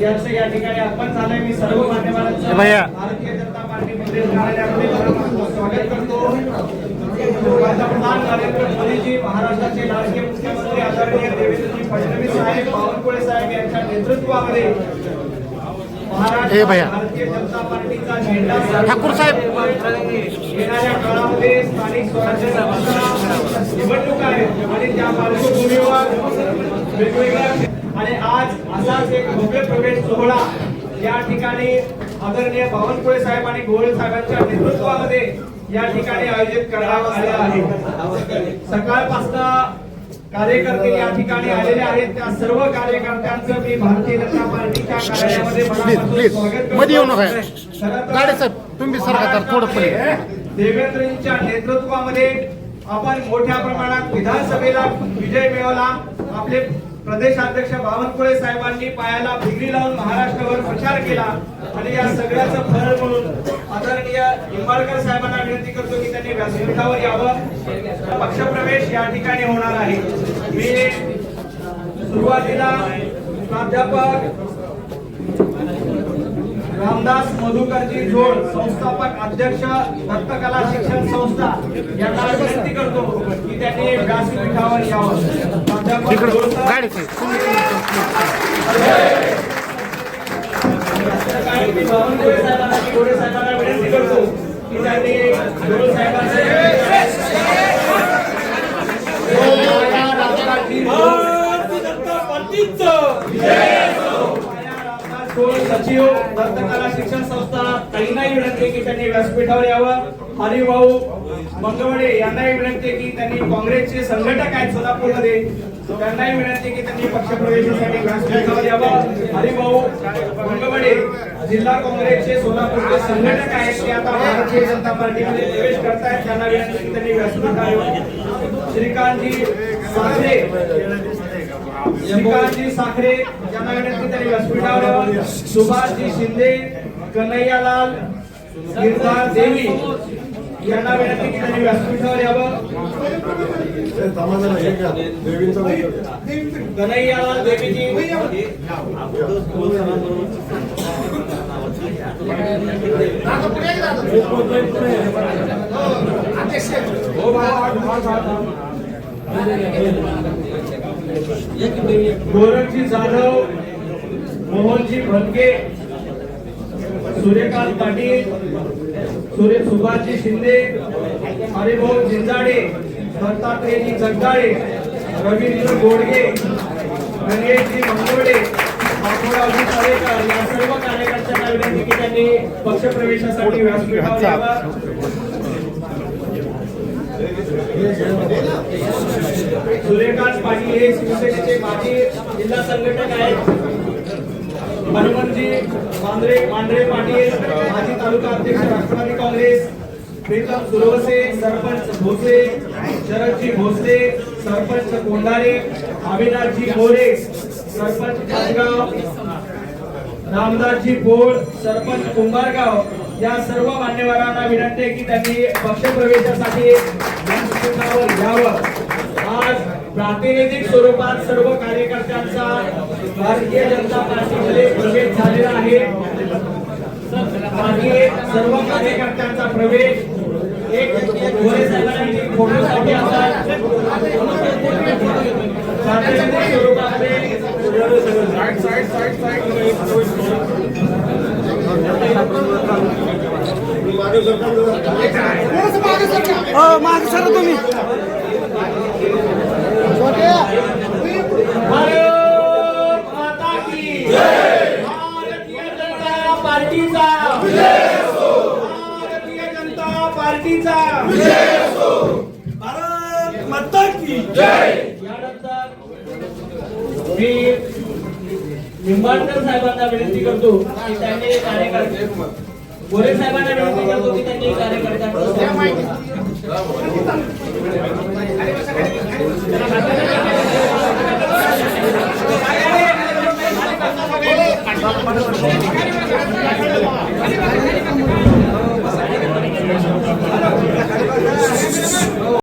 यांचं या ठिकाणी आगमन झालंय मी सर्व मान्यवरांचं भैया. भारतीय जनता पार्टी काँग्रेस कार्यालयामध्ये मनापासून स्वागत करतो पंतप्रधान नरेंद्र मोदीजी महाराष्ट्राचे लाडके मुख्यमंत्री आदरणीय देवेंद्रजी फडणवीस साहेब बावनकुळे साहेब यांच्या नेतृत्वामध्ये महाराष्ट्र भैया. भारतीय जनता पार्टीचा झेंडा ठाकूर साहेब. येणाऱ्या काळामध्ये स्थानिक स्वराज्य निवडणूक आहेत आणि त्या पार्श्वभूमीवर वेगवेगळ्या आणि आज असाच एक भव्य प्रवेश सोहळा या ठिकाणी आदरणीय बावनकुळे साहेब आणि गोयल साहेबांच्या नेतृत्वामध्ये या ठिकाणी आयोजित करण्यात आले आहे. सकाळपासून कार्यकर्ते या ठिकाणी आलेले आहेत. त्या सर्व कार्यकर्त्यांचं मी भारतीय जनता पार्टीच्या कार्यालयामध्ये स्वागत करतो. देवेंद्रजींच्या नेतृत्वामध्ये आपण मोठ्या प्रमाणात विधानसभेला विजय मिळवला. आपले प्रदेशाध्यक्ष बावनकुळे साहेबांनी पायाला भिगरी लावून महाराष्ट्रावर प्रचार केला. आणि या सगळ्याचं फळ म्हणून आदरणीय निंबाळकर साहेबांना विनंती करतो की त्यांनी व्यासपीठावर यावं. पक्षप्रवेश या ठिकाणी होणार आहे. मी सुरुवातीला प्राध्यापक रामदास मधुकरजी जोड संस्थापक अध्यक्ष दत्तकला शिक्षण संस्था यांना विनंती करतो की त्यांनी व्यासपीठावर यावं. तिकडं गाडी सचिव दत्तकला शिक्षण संस्था त्यांनाही विनंती की त्यांनी व्यासपीठावर यावं. हरिभाऊ मंगवडे यांनाही विनंती की त्यांनी काँग्रेसचे संघटक आहेत सोलापूरमध्ये. त्यांनाही विनंती की त्यांनी पक्षप्रवेशासाठी व्यासपीठावर यावं. हरिभाऊ मंगवडे जिल्हा काँग्रेसचे सोलापूरचे संघटक आहेत. ते आता भारतीय जनता पार्टीमध्ये प्रवेश करतायत. त्यांना विनंती की त्यांनी व्यासपीठावर यावं. श्रीकांतजी साखरे श्रीकांतजी साखरे यांना विनंती त्यांनी व्यासपीठावर यावं. सुभाषजी शिंदे कन्हैयालाल गिरधार देवी गोरखजी जाधव मोहनजी भटके सूर्यकांत पाटील सूर्य सुभाषजी शिंदे हरिभाऊ जिंजाडे दत्तात्रेयजी जगदाळे रवींद्र गोडगे गणेशजी मंगोडे बापूरावजी तळेकर या सर्व कार्यकर्त्यांना विनंती की त्यांनी पक्षप्रवेशासाठी व्यासपीठावर यावं. सूर्यकांत पाटील हे शिवसेनेचे माजी जिल्हा संघटक आहेत. हनुमानजी मांद्रे मांढरे पाटील माजी तालुका अध्यक्ष राष्ट्रवादी काँग्रेस प्रीतम सुरवसे सरपंच भोसले शरदजी भोसले सरपंच कोंढारे अविनाशजी मोरे सरपंच खासगाव रामदासजी बोळ सरपंच कुंभारगाव या सर्व मान्यवरांना विनंती आहे की त्यांनी पक्षप्रवेशासाठी यावं प्रातिनिधिक स्वरूपात सर्व कार्यकर्त्यांचा भारतीय जनता पार्टीमध्ये प्रवेश झालेला आहे. बाकी सर्व कार्यकर्त्यांचा प्रवेश एक फोटोसाठी प्रातिनिधिक स्वरूपामध्ये माग सर तुम्ही भारत माता की भारतीय जनता पार्टीचा. भारतीय जनता पार्टीचा. भारत माता की यानंतर मी निंबाळकर साहेबांना विनंती करतो की त्यांनी कार्यकर्ते गोरे साहेबांना विनंती करतो की